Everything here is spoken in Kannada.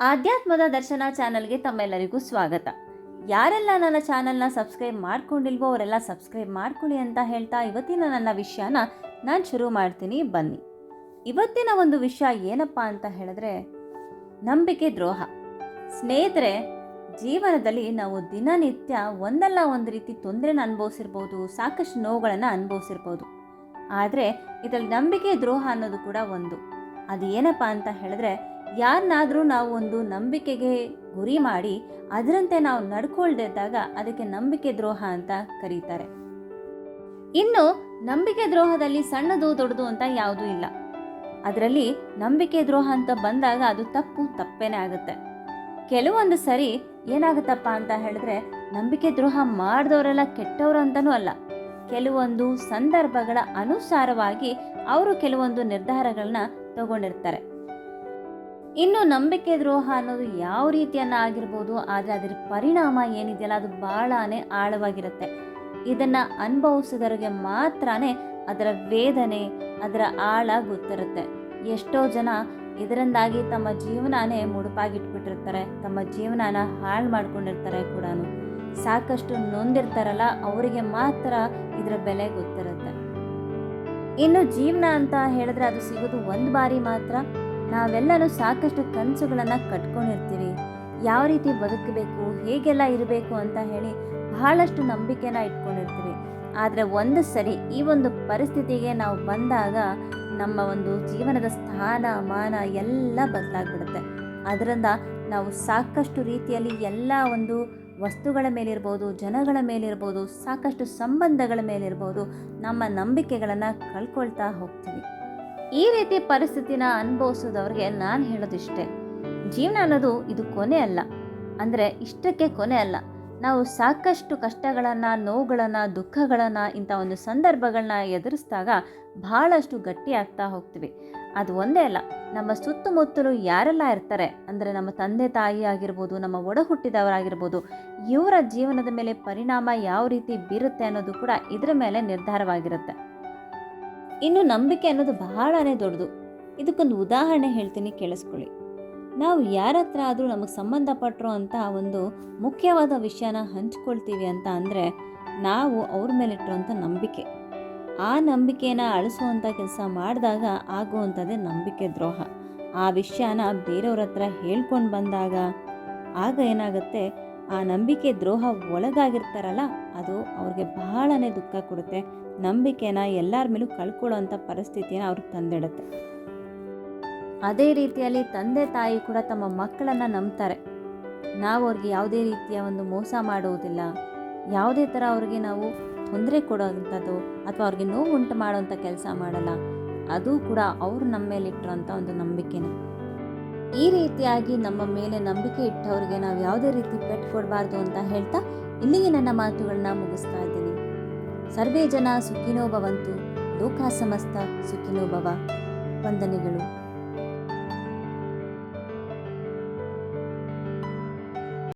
ಆಧ್ಯಾತ್ಮದ ದರ್ಶನ ಚಾನಲ್ಗೆ ತಮ್ಮೆಲ್ಲರಿಗೂ ಸ್ವಾಗತ. ಯಾರೆಲ್ಲ ನನ್ನ ಚಾನಲ್ನ ಸಬ್ಸ್ಕ್ರೈಬ್ ಮಾಡ್ಕೊಂಡಿಲ್ವೋ ಅವರೆಲ್ಲ ಸಬ್ಸ್ಕ್ರೈಬ್ ಮಾಡ್ಕೊಳ್ಳಿ ಅಂತ ಹೇಳ್ತಾ ಇವತ್ತಿನ ನನ್ನ ವಿಷಯನ ನಾನು ಶುರು ಮಾಡ್ತೀನಿ. ಬನ್ನಿ. ಇವತ್ತಿನ ಒಂದು ವಿಷಯ ಏನಪ್ಪ ಅಂತ ಹೇಳಿದ್ರೆ, ನಂಬಿಕೆ ದ್ರೋಹ. ಸ್ನೇಹಿತರೆ, ಜೀವನದಲ್ಲಿ ನಾವು ದಿನನಿತ್ಯ ಒಂದಲ್ಲ ಒಂದು ರೀತಿ ತೊಂದರೆನ ಅನುಭವಿಸಿರ್ಬೋದು, ಸಾಕಷ್ಟು ನೋವುಗಳನ್ನು ಅನುಭವಿಸಿರ್ಬೋದು. ಆದರೆ, ಇದರಲ್ಲಿ ನಂಬಿಕೆ ದ್ರೋಹ ಅನ್ನೋದು ಕೂಡ ಒಂದು. ಅದು ಏನಪ್ಪ ಅಂತ ಹೇಳಿದ್ರೆ ಯಾರನ್ನಾದರೂ ನಾವು ಒಂದು ನಂಬಿಕೆಗೆ ಗುರಿ ಮಾಡಿ ಅದರಂತೆ ನಾವು ನಡ್ಕೊಳ್ದಿದ್ದಾಗ ಅದಕ್ಕೆ ನಂಬಿಕೆ ದ್ರೋಹ ಅಂತ ಕರೀತಾರೆ. ಇನ್ನು ನಂಬಿಕೆ ದ್ರೋಹದಲ್ಲಿ ಸಣ್ಣದು ದೊಡ್ಡದು ಅಂತ ಯಾವುದೂ ಇಲ್ಲ. ಅದರಲ್ಲಿ ನಂಬಿಕೆ ದ್ರೋಹ ಅಂತ ಬಂದಾಗ ಅದು ತಪ್ಪು ತಪ್ಪೇನೆ ಆಗುತ್ತೆ. ಕೆಲವೊಂದು ಸರಿ ಏನಾಗುತ್ತಪ್ಪ ಅಂತ ಹೇಳಿದ್ರೆ ನಂಬಿಕೆ ದ್ರೋಹ ಮಾಡಿದವರೆಲ್ಲ ಕೆಟ್ಟವರು ಅಂತನೂ ಅಲ್ಲ. ಕೆಲವೊಂದು ಸಂದರ್ಭಗಳ ಅನುಸಾರವಾಗಿ ಅವರು ಕೆಲವೊಂದು ನಿರ್ಧಾರಗಳನ್ನ ತಗೊಂಡಿರ್ತಾರೆ. ಇನ್ನು ನಂಬಿಕೆ ದ್ರೋಹ ಅನ್ನೋದು ಯಾವ ರೀತಿಯನ್ನ ಆಗಿರ್ಬೋದು, ಆದರೆ ಅದರ ಪರಿಣಾಮ ಏನಿದೆಯಲ್ಲ, ಅದು ಬಹಳನೇ ಆಳವಾಗಿರುತ್ತೆ. ಇದನ್ನ ಅನುಭವಿಸಿದವರಿಗೆ ಮಾತ್ರನೇ ಅದರ ವೇದನೆ, ಅದರ ಆಳ ಗೊತ್ತಿರುತ್ತೆ. ಎಷ್ಟೋ ಜನ ಇದರಿಂದಾಗಿ ತಮ್ಮ ಜೀವನನೇ ಮುಡುಪಾಗಿಟ್ಬಿಟ್ಟಿರ್ತಾರೆ, ತಮ್ಮ ಜೀವನನ ಹಾಳು ಮಾಡ್ಕೊಂಡಿರ್ತಾರೆ ಕೂಡ ಸಾಕಷ್ಟು ನೊಂದಿರ್ತಾರಲ್ಲ, ಅವರಿಗೆ ಮಾತ್ರ ಇದರ ಬೆಲೆ ಗೊತ್ತಿರುತ್ತೆ. ಇನ್ನು ಜೀವನ ಅಂತ ಹೇಳಿದ್ರೆ ಅದು ಸಿಗೋದು ಒಂದು ಬಾರಿ ಮಾತ್ರ. ನಾವೆಲ್ಲನೂ ಸಾಕಷ್ಟು ಕನಸುಗಳನ್ನು ಕಟ್ಕೊಂಡಿರ್ತೀವಿ. ಯಾವ ರೀತಿ ಬದುಕಬೇಕು, ಹೇಗೆಲ್ಲ ಇರಬೇಕು ಅಂತ ಹೇಳಿ ಬಹಳಷ್ಟು ನಂಬಿಕೆನ ಇಟ್ಕೊಂಡಿರ್ತೀವಿ. ಆದರೆ ಒಂದು ಸರಿ ಈ ಒಂದು ಪರಿಸ್ಥಿತಿಗೆ ನಾವು ಬಂದಾಗ ನಮ್ಮ ಒಂದು ಜೀವನದ ಸ್ಥಾನ, ಮಾನ ಎಲ್ಲ ಬದಲಾಗ್ಬಿಡುತ್ತೆ. ಅದರಿಂದ ನಾವು ಸಾಕಷ್ಟು ರೀತಿಯಲ್ಲಿ ಎಲ್ಲ ಒಂದು ವಸ್ತುಗಳ ಮೇಲಿರ್ಬೋದು, ಜನಗಳ ಮೇಲಿರ್ಬೋದು, ಸಾಕಷ್ಟು ಸಂಬಂಧಗಳ ಮೇಲಿರ್ಬೋದು ನಮ್ಮ ನಂಬಿಕೆಗಳನ್ನು ಕಳ್ಕೊಳ್ತಾ ಹೋಗ್ತೀವಿ. ಈ ರೀತಿ ಪರಿಸ್ಥಿತಿನ ಅನುಭವಿಸೋದವ್ರಿಗೆ ನಾನು ಹೇಳೋದಿಷ್ಟೇ. ಜೀವನ ಅನ್ನೋದು ಇದು ಕೊನೆ ಅಲ್ಲ. ಅಂದರೆ ಇಷ್ಟಕ್ಕೆ ಕೊನೆ ಅಲ್ಲ. ನಾವು ಸಾಕಷ್ಟು ಕಷ್ಟಗಳನ್ನು, ನೋವುಗಳನ್ನು, ದುಃಖಗಳನ್ನು ಇಂಥ ಒಂದು ಸಂದರ್ಭಗಳನ್ನ ಎದುರಿಸಿದಾಗ ಬಹಳಷ್ಟು ಗಟ್ಟಿಯಾಗ್ತಾ ಹೋಗ್ತೀವಿ. ಅದು ಒಂದೇ ಅಲ್ಲ. ನಮ್ಮ ಸುತ್ತಮುತ್ತಲು ಯಾರೆಲ್ಲ ಇರ್ತಾರೆ, ಅಂದರೆ ನಮ್ಮ ತಂದೆ ತಾಯಿ ಆಗಿರ್ಬೋದು, ನಮ್ಮ ಒಡ ಹುಟ್ಟಿದವರಾಗಿರ್ಬೋದು ಇವರ ಜೀವನದ ಮೇಲೆ ಪರಿಣಾಮ ಯಾವ ರೀತಿ ಬೀರುತ್ತೆ ಅನ್ನೋದು ಕೂಡ ಇದರ ಮೇಲೆ ನಿರ್ಧಾರವಾಗಿರುತ್ತೆ. ಇನ್ನು ನಂಬಿಕೆ ಅನ್ನೋದು ಬಹಳನೇ ದೊಡ್ಡದು. ಇದಕ್ಕೊಂದು ಉದಾಹರಣೆ ಹೇಳ್ತೀನಿ, ಕೇಳಿಸ್ಕೊಳ್ಳಿ. ನಾವು ಯಾರ ಹತ್ರ ಆದರೂ ನಮಗೆ ಸಂಬಂಧಪಟ್ಟರು ಅಂತ ಒಂದು ಮುಖ್ಯವಾದ ವಿಷಯನ ಹಂಚ್ಕೊಳ್ತೀವಿ ಅಂತ ಅಂದರೆ ನಾವು ಅವ್ರ ಮೇಲಿಟ್ಟಿರುವಂಥ ನಂಬಿಕೆ. ಆ ನಂಬಿಕೆನ ಅಳಿಸುವಂಥ ಕೆಲಸ ಮಾಡಿದಾಗ ಆಗುವಂಥದ್ದೇ ನಂಬಿಕೆ ದ್ರೋಹ. ಆ ವಿಷಯನ ಬೇರೆಯವ್ರ ಹತ್ರ ಹೇಳ್ಕೊಂಡು ಬಂದಾಗ ಆಗ ಏನಾಗುತ್ತೆ? ಆ ನಂಬಿಕೆ ದ್ರೋಹ ಒಳಗಾಗಿರ್ತಾರಲ್ಲ, ಅದು ಅವ್ರಿಗೆ ಬಹಳನೇ ದುಃಖ ಕೊಡುತ್ತೆ. ನಂಬಿಕೆನ ಎಲ್ಲರ ಮೇಲೂ ಕಳ್ಕೊಳ್ಳೋಂಥ ಪರಿಸ್ಥಿತಿಯನ್ನು ಅವ್ರಿಗೆ ತಂದಿಡುತ್ತೆ. ಅದೇ ರೀತಿಯಲ್ಲಿ ತಂದೆ ತಾಯಿ ಕೂಡ ತಮ್ಮ ಮಕ್ಕಳನ್ನು ನಂಬ್ತಾರೆ. ನಾವು ಅವ್ರಿಗೆ ಯಾವುದೇ ರೀತಿಯ ಒಂದು ಮೋಸ ಮಾಡುವುದಿಲ್ಲ. ಯಾವುದೇ ಥರ ಅವ್ರಿಗೆ ನಾವು ತೊಂದರೆ ಕೊಡೋವಂಥದ್ದು ಅಥವಾ ಅವ್ರಿಗೆ ನೋವು ಉಂಟು ಮಾಡೋವಂಥ ಕೆಲಸ ಮಾಡಲ್ಲ. ಅದು ಕೂಡ ಅವರು ನಮ್ಮ ಮೇಲೆ ಇಟ್ಟಿರೋಂಥ ಒಂದು ನಂಬಿಕೆನೇ. ಈ ರೀತಿಯಾಗಿ ನಮ್ಮ ಮೇಲೆ ನಂಬಿಕೆ ಇಟ್ಟವ್ರಿಗೆ ನಾವು ಯಾವುದೇ ರೀತಿ ಪೆಟ್ಟು ಕೊಡಬಾರ್ದು ಅಂತ ಹೇಳ್ತಾ ಇಲ್ಲಿಗೆ ನನ್ನ ಮಾತುಗಳನ್ನ ಮುಗಿಸ್ತಾ ಇದ್ದೀನಿ. ಸರ್ವೇ ಜನ ಸುಖಿನೋ ಭವಂತು ಲೋಕ ಸಮಸ್ತ ಸುಖಿನೋ ಭವ. ವಂದನೆಗಳು.